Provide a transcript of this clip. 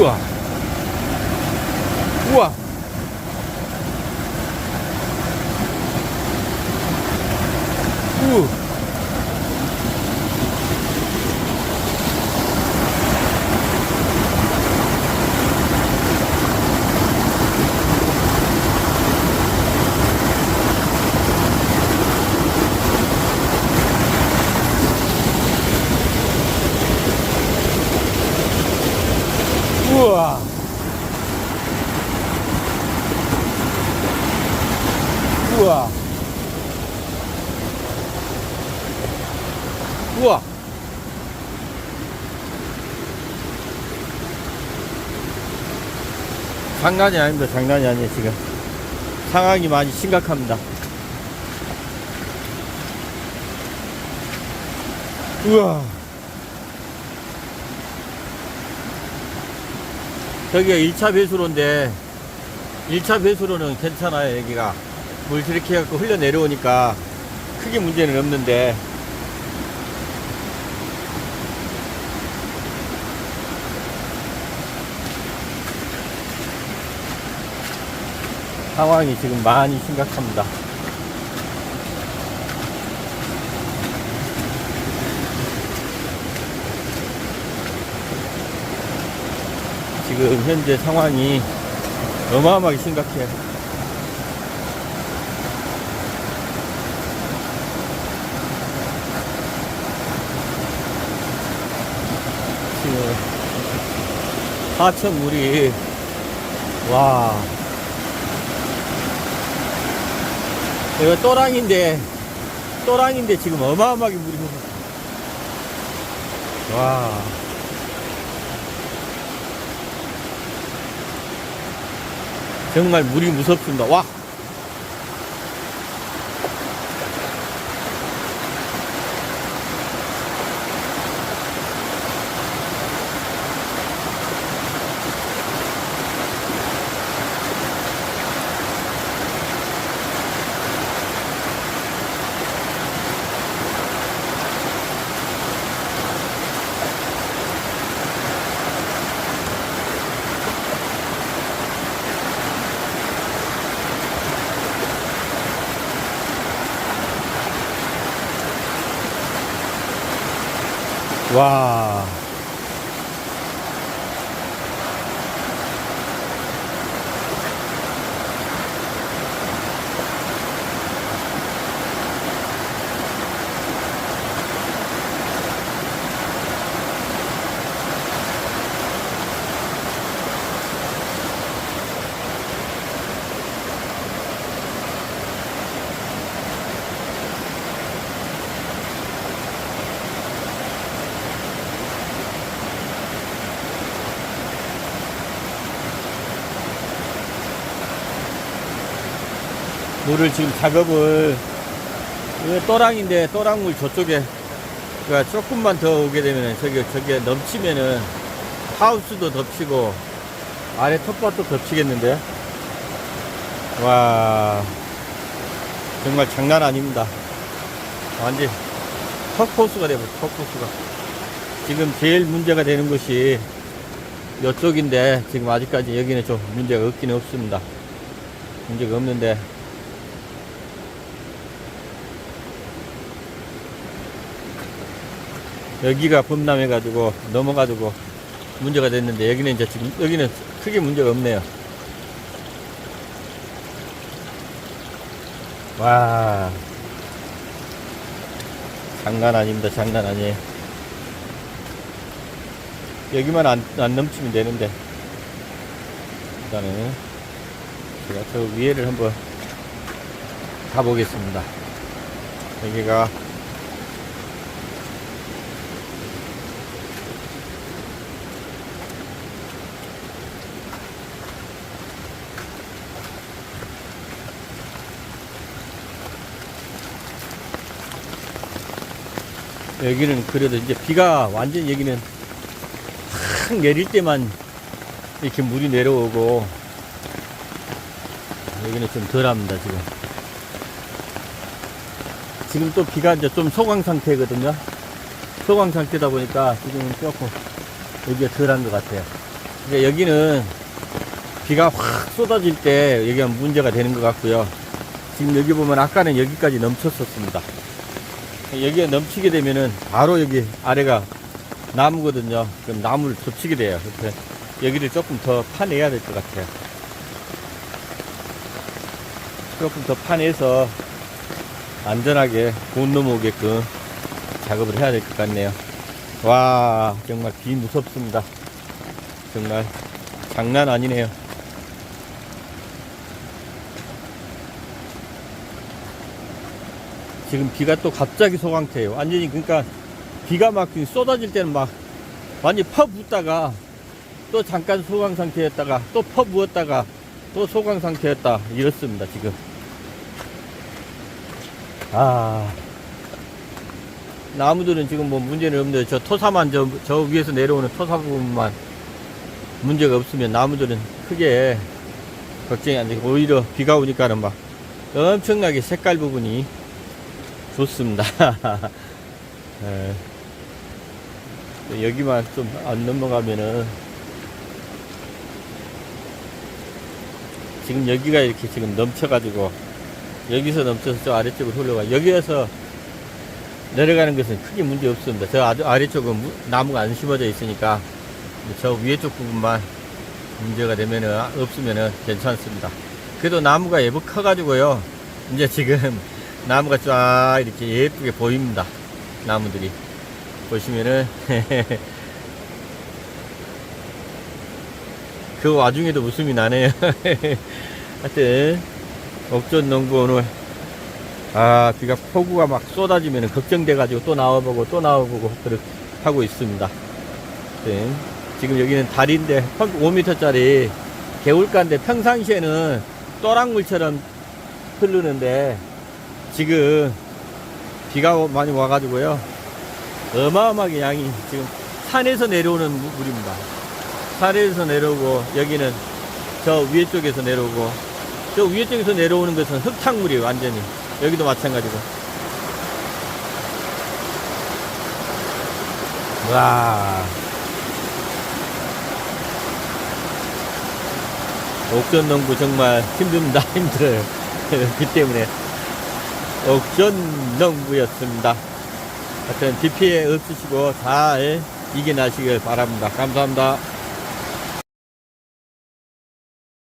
우와. 우와. 우. 우와. 우와. 우와. 장난이 아닙니다. 장난이 아니에요, 지금. 상황이 많이 심각합니다. 우와. 저기가 1차 배수로인데 1차 배수로는 괜찮아요 여기가 물 저렇게 해갖고 흘러 내려오니까 크게 문제는 없는데 상황이 지금 많이 심각합니다 지금 현재 상황이 어마어마하게 심각해요. 지금 하천 물이 와 이거 또랑인데 또랑인데 지금 어마어마하게 물이 와 정말 물이 무섭습니다. 와. 와. 물을 지금 작업을 또랑인데 또랑물 저쪽에 그러니까 조금만 더 오게 되면 저기 저게 넘치면은 하우스도 덮치고 아래 텃밭도 덮치겠는데 와 정말 장난 아닙니다. 완전 턱포수가 되고 턱포수가. 지금 제일 문제가 되는 것이 이쪽인데 지금 아직까지 여기는 좀 문제가 없기는 없습니다. 문제가 없는데 여기가 범람해가지고 넘어가지고 문제가 됐는데 여기는 이제 지금 여기는 크게 문제가 없네요. 와 장난 아닙니다. 장난 아니에요. 여기만 안, 안 넘치면 되는데 일단은 제가 저 위에를 한번 가보겠습니다. 여기가 여기는 그래도 이제 비가 완전 여기는 확 내릴 때만 이렇게 물이 내려오고 여기는 좀 덜합니다 지금 지금 또 비가 이제 좀 소강 상태거든요 소강 상태다 보니까 지금 조금 여기가 덜한 것 같아요 근데 여기는 비가 확 쏟아질 때 여기가 문제가 되는 것 같고요. 지금 여기 보면 아까는 여기까지 넘쳤었습니다. 여기가 넘치게 되면은 바로 여기 아래가 나무거든요. 그럼 나무를 덮치게 돼요. 그래서 여기를 조금 더 파내야 될 것 같아요. 조금 더 파내서 안전하게 못 넘어오게끔 작업을 해야 될 것 같네요. 와, 정말 비 무섭습니다. 정말 장난 아니네요. 지금 비가 또 갑자기 소강태예요. 완전히 그러니까 비가 막 쏟아질 때는 막 완전히 퍼 붓다가 또 잠깐 소강 상태였다가 또 퍼 부었다가 또 소강 상태였다 이렇습니다 지금. 아 나무들은 지금 뭐 문제는 없는데 저 토사만 저, 저 위에서 내려오는 토사 부분만 문제가 없으면 나무들은 크게 걱정이 안 되고 오히려 비가 오니까는 막 엄청나게 색깔 부분이 좋습니다. 예. 여기만 좀 안 넘어가면은 지금 여기가 이렇게 지금 넘쳐가지고 여기서 넘쳐서 저 아래쪽으로 흘러가 여기에서 내려가는 것은 크게 문제 없습니다. 저 아래- 아래쪽은 무- 나무가 안 심어져 있으니까 저 위에 쪽 부분만 문제가 되면은 없으면은 괜찮습니다. 그래도 나무가 예쁘 커가지고요. 이제 지금 나무가 쫙 이렇게 예쁘게 보입니다. 나무들이 보시면은 그 와중에도 웃음이 나네요. 하여튼 옥전 농구 오늘 아 비가 폭우가 막 쏟아지면 걱정돼가지고 또 나와보고 또 나와보고 그렇게 하고 있습니다. 하여튼 지금 여기는 다리인데 5m짜리 개울가인데 평상시에는 또랑물처럼 흐르는데 지금 비가 오- 많이 와가지고요. 어마어마하게 양이 지금 산에서 내려오는 무- 물입니다. 산에서 내려오고 여기는 저 위에 쪽에서 내려오고 저 위에 쪽에서 내려오는 것은 흙탕물이에요 완전히 여기도 마찬가지고. 와. 옥전 농부 정말 힘듭니다. 힘들어요. 비 때문에 옥전 농부였습니다. 하여튼 비 피해 없으시고 잘 이겨나시길 바랍니다. 감사합니다